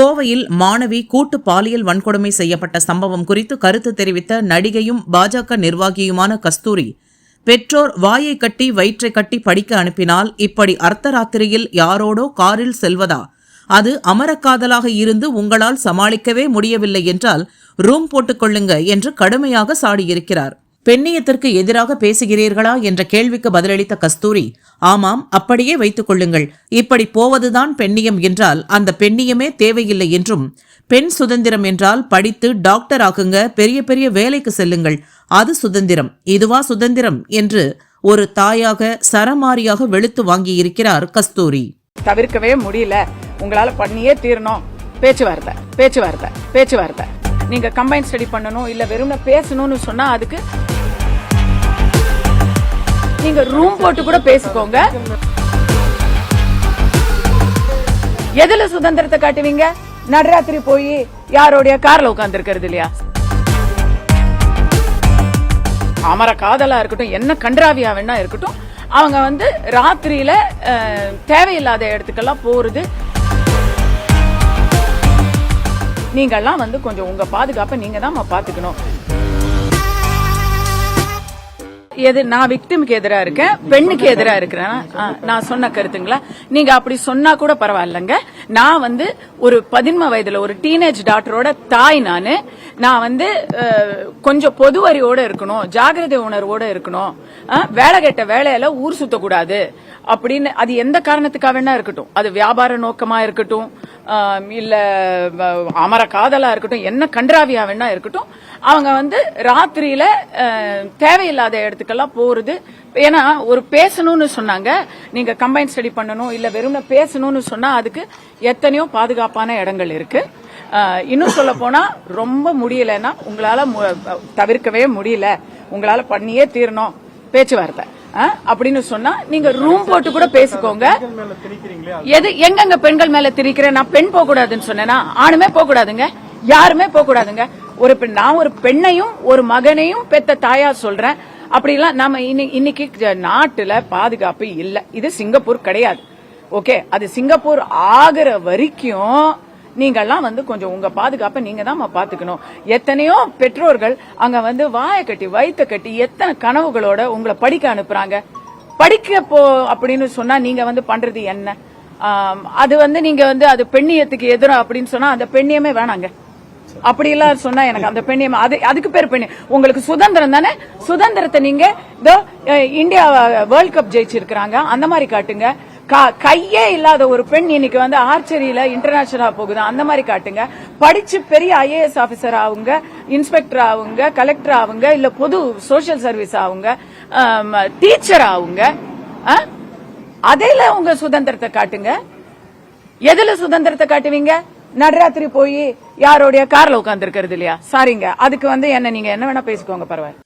கோவையில் மாணவி கூட்டு பாலியல் வன்கொடுமை செய்யப்பட்ட சம்பவம் குறித்து கருத்து தெரிவித்த நடிகையும் பாஜக நிர்வாகியுமான கஸ்தூரி பெற்றோர் வாயை கட்டி வயிற்றை கட்டி படிக்க அனுப்பினால் இப்படி அர்த்தராத்திரியில் யாரோடோ காரில் செல்வதா? அது அமரக்காதலாக இருந்து உங்களால் சமாளிக்கவே முடியவில்லை என்றால் ரூம் போட்டுக்கொள்ளுங்க என்று கடுமையாக சாடியிருக்கிறார். பெண்ணியத்திற்கு எதிராக பேசுகிறீர்களா என்ற கேள்விக்கு பதிலளித்த கஸ்தூரி ஆமாம் அப்படியே வைத்துக் கொள்ளுங்கள். இப்படி போவதுதான் பெண்ணியம் என்றால் அந்த பெண்ணியமே தேவையில்லை என்றும் பெண் சுதந்திரம் என்றால் படித்து டாக்டர் ஆகுங்க பெரிய பெரிய வேலைக்கு செல்லுங்கள். அது சுதந்திரம். இதுவா சுதந்திரம்? என்று ஒரு தாயாக சரமாரியாக வெளுத்து வாங்கியிருக்கிறார் கஸ்தூரி. தவிர்க்கவே முடியல. உங்களால பண்ணியே தீரணும். பேச்சுவார்த்தை பேச்சுவார்த்தை பேச்சுவார்த்தை. நீங்க கம்பைன் ஸ்டடி பண்ணணும் இல்ல வெறும் பேசணும்னு சொன்னா அதுக்கு நீங்க ரூம் போட்டு கூட பேசிக்கோங்க. எதுல சுதந்திரத்தை காட்டுவீங்க? நடுராத்திரி போய் யாரோடைய கார்ல உட்கார்ந்து இருக்கிறது இல்லையா? அமர காதலா இருக்கட்டும் என்ன கன்றாவியா வேணா இருக்கட்டும் அவங்க வந்து ராத்திரியில தேவையில்லாத இடத்துக்கெல்லாம் போறது. நீங்கெல்லாம் வந்து கொஞ்சம் உங்க பாதுகாப்பை நீங்க தான் பாத்துக்கணும் எது நான் விக்டிமுக்கு எதிராக இருக்கேன் பெண்ணுக்கு எதிராக இருக்கிறேன். ஆ, நான் சொன்ன கருத்துங்களா? நீங்க அப்படி சொன்னா கூட பரவாயில்லைங்க. நான் வந்து ஒரு பதின்ம வயதுல ஒரு டீனேஜ் டாக்டரோட தாய் நானு. நான் வந்து கொஞ்சம் பொது அறிவோட இருக்கணும் ஜாகிரதை உணர்வோட இருக்கணும். ஆ, வேலை கெட்ட வேலையில ஊர் சுத்தக்கூடாது. அப்படின்னு அது எந்த காரணத்துக்காக வேணா இருக்கட்டும். அது வியாபார நோக்கமா இருக்கட்டும். இல்ல அமர காதலா இருக்கட்டும் என்ன கன்றாவியா வேணா இருக்கட்டும் அவங்க வந்து ராத்திரியில தேவையில்லாத இடத்துக்கெல்லாம் போறது. ஏன்னா ஒரு பேசணும்னு சொன்னாங்க. நீங்க கம்பைன் ஸ்டடி பண்ணணும் இல்ல வெறும் பேசணும்னு சொன்னா அதுக்கு எத்தனையோ பாதுகாப்பான இடங்கள் இருக்கு. இன்னும் சொல்ல போனா ரொம்ப முடியலன்னா உங்களால மு- தவிர்க்கவே முடியல. உங்களால பண்ணியே தீரணும். பேச்சுவார்த்தை. அப்படின்னு சொன்னா நீங்க ரூம் போட்டு கூட பேசிக்கோங்க. எது எங்கெங்க பெண்கள் மேல திரிக்கிறேன் நான் பெண் போக கூடாதுன்னு சொன்னேனா? ஆணுமே போக கூடாதுங்க யாருமே போக கூடாதுங்க ஒரு நான் ஒரு பெண்ணையும் ஒரு மகனையும் பெத்த தாயா சொல்றேன். அப்படிலாம் நாம இன்னி- இன்னைக்கு நாட்டுல பாதுகாப்பு இல்ல. இது சிங்கப்பூர் கிடையாது. ஓகே? அது சிங்கப்பூர் ஆகுற வரைக்கும் நீங்கள்லாம் வந்து கொஞ்சம் உங்க பாதுகாப்பை நீங்க தான் பாத்துக்கணும் எத்தனையோ பெற்றோர்கள் அங்க வந்து வாயை கட்டி வயிற்ற கட்டி எத்தனை கனவுகளோட உங்களை படிக்க அனுப்புறாங்க. படிக்க போ அப்படின்னு சொன்னா நீங்க வந்து பண்றது என்ன? அது வந்து நீங்க வந்து அது பெண்ணியத்துக்கு எதிரா அப்படின்னு சொன்னா அந்த பெண்ணியமே வேணாங்க. அப்படி எல்லாம் சொன்னா எனக்கு அந்த பெண்ணியம் அது அதுக்கு பேர் பெண் உங்களுக்கு சுதந்திரம் தானே? சுதந்திரத்தை நீங்க இதோ இந்தியா வேர்ல்ட் கப் ஜெயிச்சிருக்கிறாங்க. அந்த மாதிரி காட்டுங்க. கையே இல்லாத ஒரு பெண் இன்னைக்கு வந்து ஆர்ச்சரியில இன்டர்நேஷனலா போகுது. அந்த மாதிரி காட்டுங்க. படிச்சு பெரிய ஐஏஎஸ் ஆபீசர் ஆகுங்க இன்ஸ்பெக்டர் ஆகுங்க கலெக்டர் ஆகுங்க இல்ல பொது சோஷியல் சர்வீஸ் ஆகுங்க டீச்சர் ஆகுங்க ஆ? அதில உங்க சுதந்திரத்தை காட்டுங்க. எதுல சுதந்திரத்தை காட்டுவீங்க? நடுராத்திரி போய் யாரோடைய கார்ல உட்கார்ந்து இருக்கிறது இல்லையா? சாரிங்க அதுக்கு வந்து என்ன நீங்க என்ன வேணா பேசிக்கோங்க பரவாயில்ல.